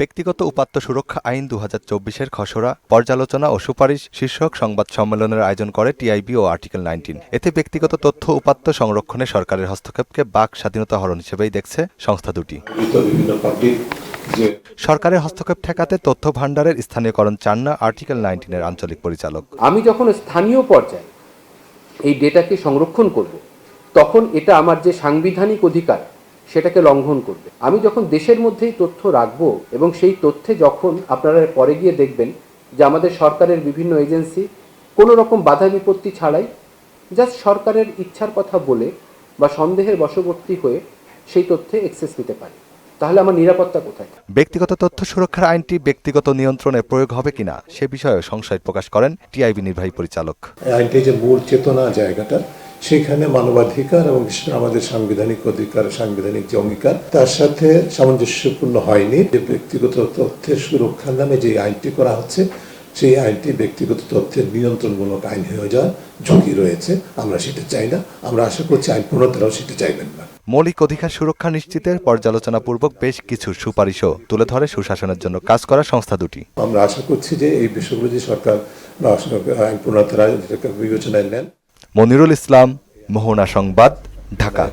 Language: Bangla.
ব্যক্তিগত উপাত্ত সুরক্ষা আইন দু হাজার চব্বিশের খসড়া, পর্যালোচনা ও সুপারিশ শীর্ষক সংবাদ সম্মেলনের আয়োজন করে টিআইবি ও আর্টিকেল নাইনটিন। এতে ব্যক্তিগত তথ্য উপাত্ত সংরক্ষণে সরকারের হস্তক্ষেপকে বাক স্বাধীনতা হরণ হিসেবেই দেখছে সংস্থা দুটি। সরকারের হস্তক্ষেপ ঠেকাতে তথ্য ভাণ্ডারের স্থানীয়করণ চান না আর্টিকেল নাইনটিনের আঞ্চলিক পরিচালক। আমি যখন স্থানীয় পর্যায়ে এই ডেটাকে সংরক্ষণ করব, তখন এটা আমার যে সাংবিধানিক অধিকার সেটাকে লঙ্ঘন করবে। আমি যখন দেশের মধ্যেই তথ্য রাখব এবং সেই তথ্যে যখন আপনারা পরে গিয়ে দেখবেন যে আমাদের সরকারের বিভিন্ন এজেন্সি কোনো রকম বাধা বিপত্তি ছাড়াই জাস্ট সরকারের ইচ্ছার কথা বলে বা সন্দেহের বশবর্তী হয়ে সেই তথ্যে এক্সেস নিতে পারে। তাহলে আমার নিরাপত্তা কোথায়? ব্যক্তিগত তথ্য সুরক্ষার আইনটি ব্যক্তিগত নিয়ন্ত্রণে প্রয়োগ হবে কিনা সে বিষয়ে সংশয় প্রকাশ করেন টিআইবি নির্বাহী পরিচালক। আইনটি যে মূল চেতনা জায়গাটা সেখানে মানবাধিকার এবং বিশেষ করে আমাদের সাংবিধানিক অধিকার সাংবিধানিক যে অঙ্গীকার তার সাথে সামঞ্জস্যপূর্ণ হয়নি যে ব্যক্তিগত তথ্যের সুরক্ষার নামে যে আইনটি করা হচ্ছে সেই আইনটি ব্যক্তিগত তথ্যের নিয়ন্ত্রণমূলক আইন হয়ে যাওয়ার ঝুঁকি রয়েছে। আমরা সেটা চাই না। আমরা আশা করছি আইন প্রণেতারাও সেটা চাইবেন না। মৌলিক অধিকার সুরক্ষা নিশ্চিতের পর্যালোচনাপূর্বক বেশ কিছু সুপারিশও তুলে ধরে সুশাসনের জন্য কাজ করা সংস্থা দুটি। আমরা আশা করছি যে এই বিষয়গুলো যে সরকার বা আইন প্রণেতারা বিবেচনায় নেন মনিরুল ইসলাম মোহনা সংবাদ ঢাকা।